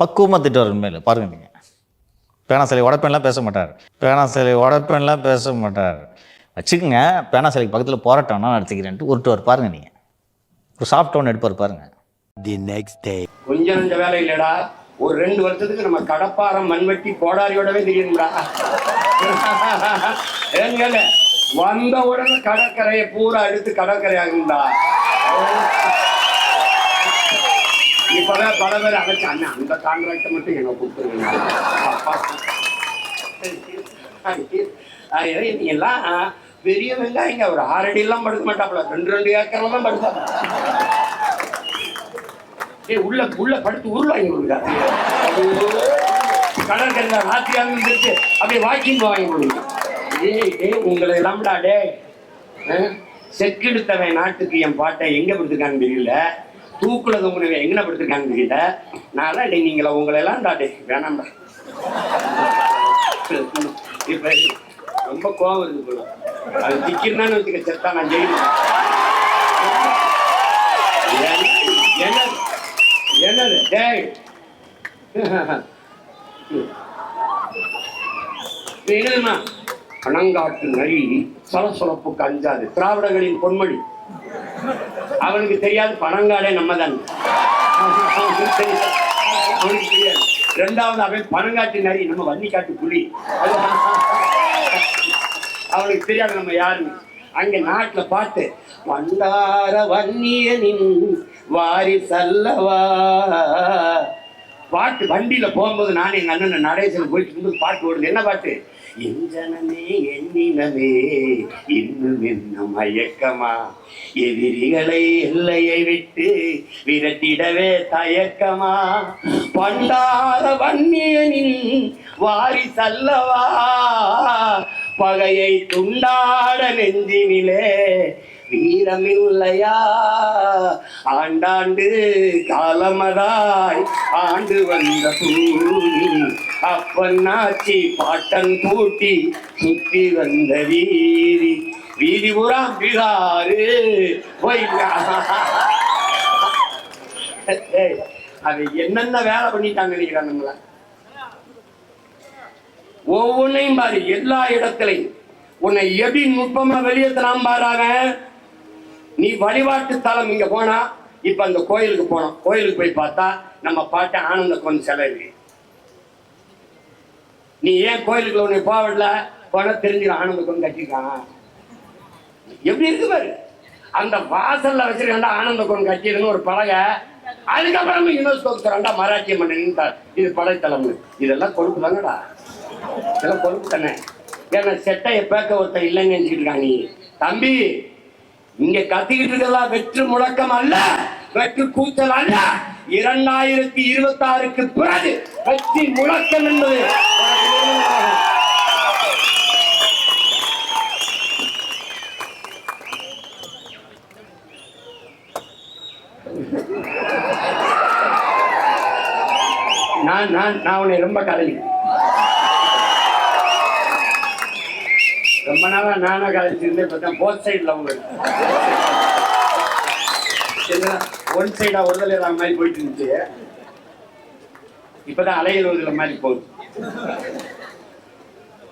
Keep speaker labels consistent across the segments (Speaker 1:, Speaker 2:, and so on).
Speaker 1: பக்குவமாக திட்டுவார் மேலே பாருங்க நீங்கள் பேனா சிலை உடப்பேன்லாம் பேச மாட்டார். பேனா சிலை உடப்பேன்லாம் பேச மாட்டார். வச்சுக்கோங்க பேனா சிலைக்கு பக்கத்தில் போராட்டம் நான் நடத்திக்கிறேன்ட்டு உருட்டுவார். பாருங்க நீங்கள் ஒரு சாஃப்ட் ஒன்று எடுப்பார் பாருங்க.
Speaker 2: The next day.
Speaker 3: கொஞ்சம் நஞ்ச வேலை இல்லடா. ஒரு ரெண்டு வருஷத்துக்கு நம்ம கடப்பாரம் மண்வெட்டி கோடாரியோடவே தெரியுங்களா ஏங்க வந்த உடனே கடற்கரையை பூரா எடுத்து கடற்கரை ஆகுங்களா இப்பதான் பல பேர் அழைச்சு அண்ணா அந்த கான்ட்ராக்டை மட்டும் என்ன கொடுத்துருங்க. எல்லாம் பெரிய வெங்காயங்க ஒரு ஆறு அடி எல்லாம் படுக்க மாட்டாப்புல. ரெண்டு ரெண்டு ஏக்கர்ல தான் படுத்தாங்க ஏய் உள்ள உள்ள படுத்து உருளாங்க கொடுக்குறாங்க கடற்கரையில ராத்திரியாக இருந்துச்சு அப்படியே வாக்கிங் வாங்கி கொடுங்க ஏய் ஏய் உங்களை எல்லாம்டா டே செக்கெடுத்தவன் நாட்டுக்கு என் பாட்டை எங்க கொடுத்துருக்கான்னு தெரியல. தூக்குல தொங்குனவன் எங்கன படுத்திருக்காங்க கிட்ட? நான் டே நீங்கள உங்களை எல்லாம் டே வேணாம்டா. இப்ப ரொம்ப கோவம் இருக்கு போல. அது திக்கிறனான்னு வச்சுக்க செத்தா நான் ஜெயிலுக்கு என்னது? என்னது? டேய். என்னதுமா பணங்காட்டு நரி சலசலப்புக்கு அஞ்சாது. திராவிடங்களின் பொன்மொழி. அவனுக்கு தெரியாது பனங்காடே நம்ம தான் அவனுக்கு தெரியாது. ரெண்டாவது அவன் பனங்காட்டு நரி நம்ம வன்னிக்காட்டு புலி. அவனுக்கு தெரியாது நம்ம யாருன்னு அங்க நாட்டுல பாட்டு வந்தார வன்னியனின் வாரிசல்லவா பாட்டு வண்டியில போகும்போது நானே எங்க அண்ணன் நடேசன் போயிட்டு இருக்கும்போது பாட்டு ஓடுது. என்ன பாட்டு எஞ்சனமே எண்ணினமே இன்னும் இன்னும் மயக்கமா? எதிரிகளை எல்லையை விட்டு விரட்டிடவே தயக்கமா? பண்டார வன்னியனின் வாரிசல்லவா பகையை துண்டாட நெஞ்சினிலே வீரமில்லையா? ஆண்டாண்டு காலமதாய் ஆண்டு வந்த பூமி அப்பன்னாச்சி பாட்டன் பூட்டி சுத்தி வந்த வீரி வீதி புறா பிகாரு அது என்னென்ன வேலை பண்ணிட்டாங்க நினைக்கிறாங்க ஒவ்வொன்றையும் பாரு எல்லா இடத்துலையும். உன்னை எப்படி நுட்பமா வெளியேற்றலாம் பாராங்க நீ வழிபாட்டு தலம் இங்க போனா இப்ப அந்த கோயிலுக்கு போனோம் கோயிலுக்கு போய் பார்த்தா நம்ம பாட்டு ஆனந்த கொஞ்சம் செலவு. நீ ஏன் கோயிலுக்குள்ள உன்னை போவடல போனா தெரிஞ்சு ஆனந்த கொண்டு கட்டிருக்கான் எப்படி இருக்கு பாரு? அந்த வாசல்ல வச்சிருக்கா ஆனந்த கொண்டு கட்டிருன்னு ஒரு பலகை. அதுக்கப்புறம் யுனெஸ்கோக்கு ரெண்டா மராட்டிய மன்னன் இது படைத்தலம்னு இதெல்லாம் கொழுப்பு தாங்கடா இதெல்லாம் கொழுப்பு தானே? ஏன்னா செட்டையை பேக்க ஒருத்தன் இல்லைன்னு சொல்லிருக்காங்க இருக்காங்க நீ தம்பி இங்க கத்திக்கிட்டு இருக்கலாம் வெற்று முழக்கம் அல்ல வெற்று கூச்சல் அல்ல. இரண்டாயிரத்தி இருபத்தி ஆறுக்கு பிறகு வெற்றி முழக்கம் என்பது நான் நான் நான் உன்னை ரொம்ப கதைக்கிறேன் ரொம்ப நாளா நானா கதைச்சிருந்தேன் பார்த்தா போத் சைடில் உங்களுக்கு ஒன் சைடா உடல் இல்லாத மாதிரி போயிட்டு இருந்துச்சு. இப்பதான் அலையில் ஒருதலை மாதிரி போகுது.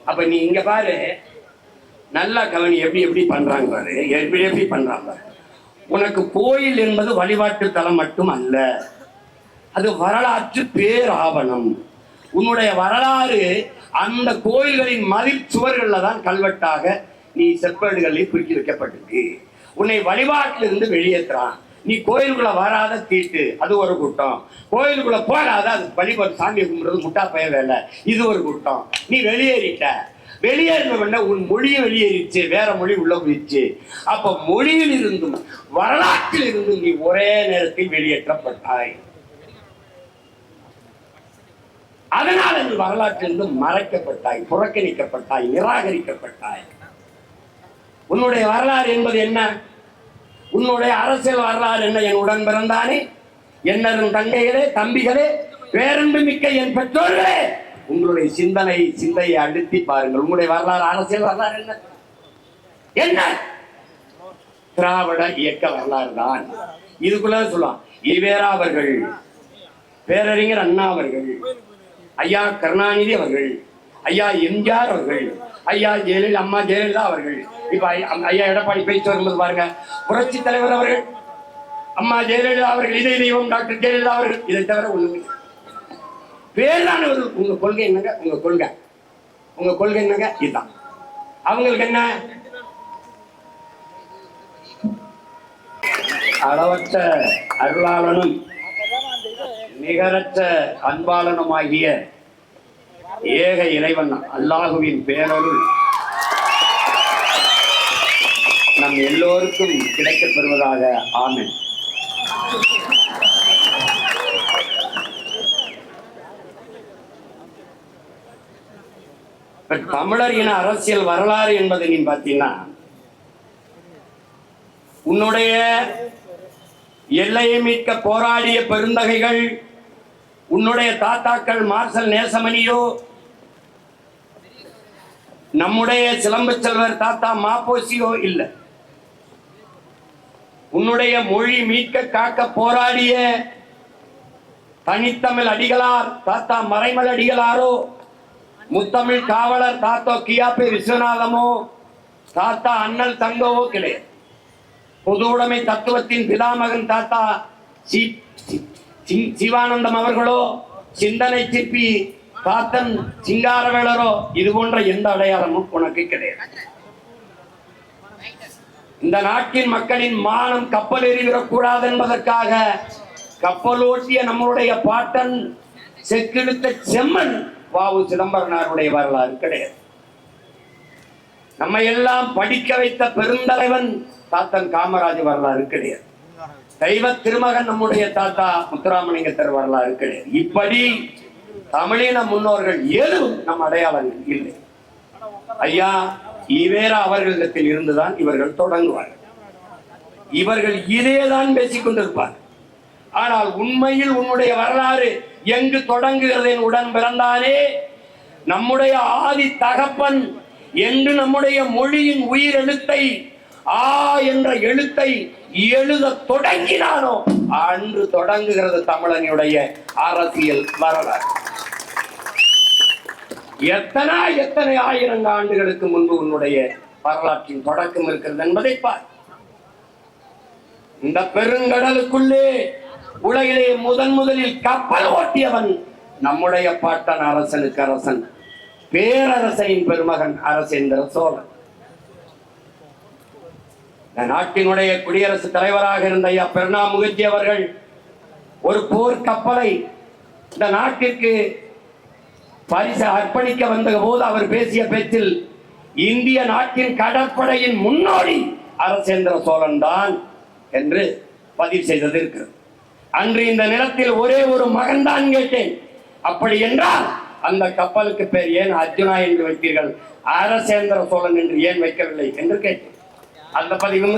Speaker 3: அப்ப நீ இங்க பாரு நல்லா கவனி எப்படி எப்படி பண்றாங்க பாரு. எப்படி எப்படி பண்றாங்க பாரு. உனக்கு கோயில் என்பது வழிபாட்டு தலம் மட்டும் அல்ல. அது வரலாற்று பேராவணம். உன்னுடைய வரலாறு அந்த கோயில்களின் மதில் சுவர்களில் தான் கல்வெட்டாக நீ செப்பேடுகளில் குறிக்கி வைக்கப்பட்டிருக்கு. உன்னை வழிபாட்டிலிருந்து வெளியேற்றுறான். நீ கோயிலுக்குள்ள வராத தீட்டு அது ஒரு கூட்டம். கோயிலுக்குள்ள போராத அது வழிபாடு சாமி கும்பிடுறது முட்டா பய வேலை. இது ஒரு கூட்டம். நீ வெளியேறிட்ட. வெளியேறின உன் மொழியை வெளியேறிச்சு வேற மொழி உள்ள போயிடுச்சு. அப்ப மொழியில் இருந்தும் வரலாற்றில் இருந்தும் நீ ஒரே நேரத்தில் வெளியேற்றப்பட்டாய். அதனால் என்று வரலாற்றிலிருந்து மறைக்கப்பட்டாய் புறக்கணிக்கப்பட்டாய் நிராகரிக்கப்பட்டாய். உன்னுடைய வரலாறு என்பது என்ன? உன்னுடைய அரசியல் வரலாறு என்ன? என் உடன் பிறந்தானே என்னரும் தங்கைகளே தம்பிகளே பேரன்பு மிக்க என் பெற்றோர்களே! உங்களுடைய சிந்தனை சிந்தையை அழுத்தி பாருங்கள். உங்களுடைய வரலாறு அரசியல் வரலாறு என்ன? என்ன? திராவிட இயக்க வரலாறு தான் இதுக்குள்ள சொல்லலாம் ஈவேரா அவர்கள் பேரறிஞர் அண்ணா அவர்கள் ஐயா கருணாநிதி அவர்கள் ஐயா எம்ஜிஆர் அவர்கள் ஐயா ஜெயலலிதா அம்மா ஜெயலலிதா அவர்கள். இப்ப ஐயா- எடப்பாடி பேச்சு வரும்போது பாருங்க புரட்சி தலைவர் அவர்கள் அம்மா ஜெயலலிதா அவர்கள் இதய தெய்வம் டாக்டர் ஜெயலலிதா அவர்கள் இதை தவிர ஒண்ணுமே இல்லை. உங்க கொள்கை என்னங்க? உங்க கொள்கை. உங்க கொள்கை என்னங்க? இதுதான். அவங்களுக்கு என்ன? அளவற்ற அருளாளனும் நிகரற்ற அன்பாளனுமாகிய ஏக இறைவன் அல்லாஹுவின் பேரருள் நம் எல்லோருக்கும் கிடைக்கப் பெறுவதாக ஆமென் தமிழர் இன அரசியல் வரலாறு என்பதை நீ பார்த்தீங்கன்னா உன்னுடைய எல்லையை மீட்க போராடிய பெருந்தகைகள் உன்னுடைய தாத்தாக்கள் மார்சல் நேசமணியோ நம்முடைய சிலம்பு செல்வர் தாத்தா மாப்போசியோ இல்லை. உன்னுடைய மொழி மீட்க காக்க போராடிய தனித்தமிழ் அடிகளார் தாத்தா மறைமல் அடிகளாரோ முத்தமிழ் காவலர் தாத்தா கியாபி விஸ்வநாதமோ தாத்தா அண்ணல் தங்கவோ கிடையாது. பொது உடைமை தத்துவத்தின் பிதாமகன் தாத்தா சி ஜீவானந்தம் சிவானந்தம் அவர்களோ சிந்தனை சிற்பி காத்தன் சிங்காரவேளரோ இது போன்ற எந்த அடையாளமும் உனக்கு கிடையாது. இந்த நாட்டின் மக்களின் மானம் கப்பல் எறிவிடக்கூடாது என்பதற்காக கப்பலோட்டிய நம்மளுடைய பாட்டன் செக்கிழுத்த செம்மன் வாவு சிதம்பரனாருடைய வரலாறு கிடையாது. நம்ம எல்லாம் படிக்க வைத்த பெருந்தலைவன் தாத்தன் காமராஜ் வரலாறு கிடையாது. தெய்வ திருமகன் நம்முடைய தாத்தா முத்துராமலிங்க வரலாறு கிடையாது இப்படி தமிழின முன்னோர்கள் எதுவும் நம் அடையாளங்கள் இல்லை. ஐயா ஈவேரா அவர்களிடத்தில் இருந்துதான் இவர்கள் தொடங்குவார்கள் இவர்கள் இதேதான் பேசிக் கொண்டிருப்பார். ஆனால் உண்மையில் உன்னுடைய வரலாறு எங்கு தொடங்குகிறது என் உடன் பிறந்தானே நம்முடைய ஆதி தகப்பன் என்று நம்முடைய மொழியின் உயிர் எழுத்தை ஆ என்ற எழுத்தை எழுத தொடங்கினானோ அன்று தொடங்குகிறது தமிழனுடைய அரசியல் வரலாறு. எத்தனை எத்தனை ஆயிரம் ஆண்டுகளுக்கு முன்பு உன்னுடைய வரலாற்றின் தொடக்கம் இருக்கிறது என்பதை பார். இந்த பெருங்கடலுக்குள்ளே உலகிலே முதன் முதலில் கப்பல் ஓட்டியவன் நம்முடைய பாட்டன் அரசனுக்கு அரசன் பேரரசனின் பெருமகன் அரசேந்திர சோழன். நாட்டினுடைய குடியரசுத் தலைவராக இருந்த ஐயா பெருணா முகர்ஜி அவர்கள் ஒரு போர் கப்பலை இந்த நாட்டிற்கு பரிசு அர்ப்பணிக்க வந்த போது அவர் பேசிய பேச்சில் இந்திய நாட்டின் கடற்படையின் முன்னோடி அரசேந்திர சோழன் தான் என்று பதிவு செய்தது இருக்கிறது. அன்று இந்த நிலத்தில் ஒரே ஒரு மகன் தான் கேட்டேன். அப்படி என்றால் அந்த கப்பலுக்கு பேர் ஏன் அர்ஜுனா என்று வைத்தீர்கள்? அரசேந்திர சோழன் என்று ஏன் வைக்கவில்லை என்று கேட்டேன். அந்த பதிவும்